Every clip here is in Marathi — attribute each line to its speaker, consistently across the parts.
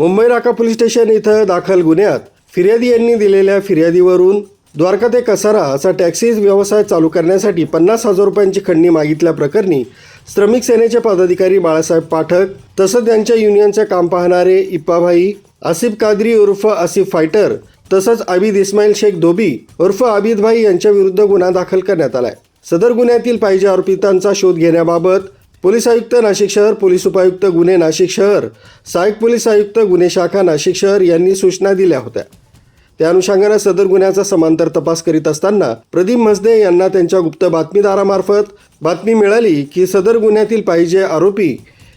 Speaker 1: मुंबई नाका पोलीस स्टेशन इथं दाखल गुन्ह्यात फिर्यादी यांनी दिलेल्या फिर्यादीवरून द्वारका ते कसारा असा टॅक्सी व्यवसाय चालू करण्यासाठी पन्नास हजार रुपयांची खंडणी मागितल्याप्रकरणी श्रमिक सेनेचे पदाधिकारी बाळासाहेब पाठक तसंच त्यांच्या युनियनचे काम पाहणारे इप्पाभाई आसिफ कादरी उर्फ आसिफ फायटर तसंच आबिद इस्माईल शेख धोबी उर्फ आबिद भाई यांच्या विरुद्ध गुन्हा दाखल करण्यात आलाय. सदर गुन्ह्यातील पाहिजे आरोपितांचा शोध घेण्याबाबत पोलीस आयुक्त नाशिक शहर पोलीस उपायुक्त गुन्हे नाशिक शहर. सहाय्यक पोलीस आयुक्त गुन्हे शाखा नाशिक शहर यांनी सूचना दिल्या होत्या. त्या अनुषंगानं सदर गुन्ह्याचा समांतर तपास करीत असताना प्रदीप म्हसदे यांना त्यांच्या गुप्त बातमीदारामार्फत बातमी मिळाली की सदर गुन्ह्यातील पाहिजे आरोपी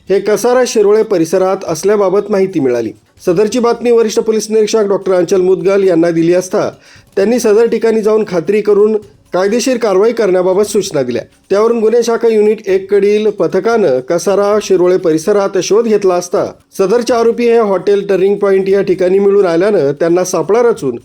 Speaker 1: हे कसारा शिरोळे परिसरात असल्याबाबत माहिती मिळाली. सदरची बातमी वरिष्ठ पोलीस निरीक्षक डॉक्टर अंचल मुदगल यांना दिली असता त्यांनी सदर ठिकाणी जाऊन खात्री करून कायदेशीर कारवाई करण्याबाबत सूचना दिल्या. त्यावरून गुन्हे शाखा युनिट एक कडील पथकानं कसारा शिरोळे परिसरात शोध घेतला असता सदरचे आरोपी हे हॉटेल टर्निंग पॉईंट या ठिकाणी मिळून आल्यानं त्यांना सापळा रचून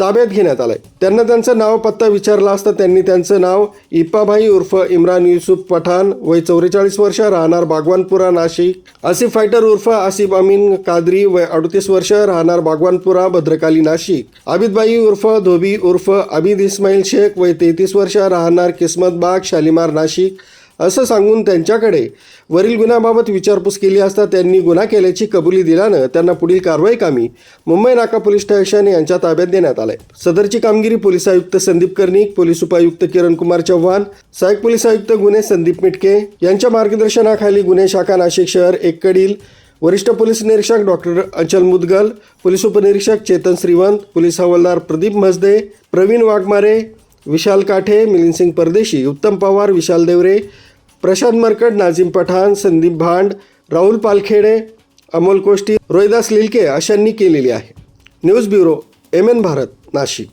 Speaker 1: ताब्यात घेण्यात आलाय. त्यांना त्यांचं नाव पत्ता विचारला असता त्यांनी त्यांचं नाव इप्पाभाई उर्फ इम्रान युसुफ पठाण वय चौवेचाळीस वर्ष राहणार बागवानपुरा नाशिक. आसिफ फायटर उर्फ आसिफ अमीन कादरी वय अडतीस वर्ष राहणार बागवानपुरा भद्रकाली नाशिक. आबिदबाई उर्फ धोबी उर्फ आबिद इस्माईल शेख वय तेहतीस वर्ष राहणार किस्मत बाग शालिमार नाशिक. असं सांगून त्यांच्याकडे वरील गुन्ह्याबाबत विचारपूस केली असता त्यांनी गुन्हा केल्याची कबुली दिल्यानं त्यांना पुढील कारवाई कामी मुंबई नाका पोलीस स्टेशन यांच्या ताब्यात देण्यात आलंय. सदरची कामगिरी पोलीस आयुक्त संदीप कर्णिक पोलीस उपायुक्त किरण कुमार चव्हाण सहाय्यक पोलीस आयुक्त गुन्हे संदीप मिटके यांच्या मार्गदर्शनाखाली गुन्हे शाखा नाशिक शहर एककडील वरिष्ठ पोलीस निरीक्षक डॉक्टर अंचल मुदगल पोलीस उपनिरीक्षक चेतन श्रीवंत पोलीस हवालदार प्रदीप म्हसदे प्रवीण वाघमारे विशाल काठे मिलिंद सिंग परदेशी उत्तम पवार विशाल देवरे प्रशांत मरकट नाझीम पठाण संदीप भांड राहुल पालखेडे अमोल कोष्टी रोहिदास लिलके अशांनी केलेली आहे. News bureau M N Bharat Nashik.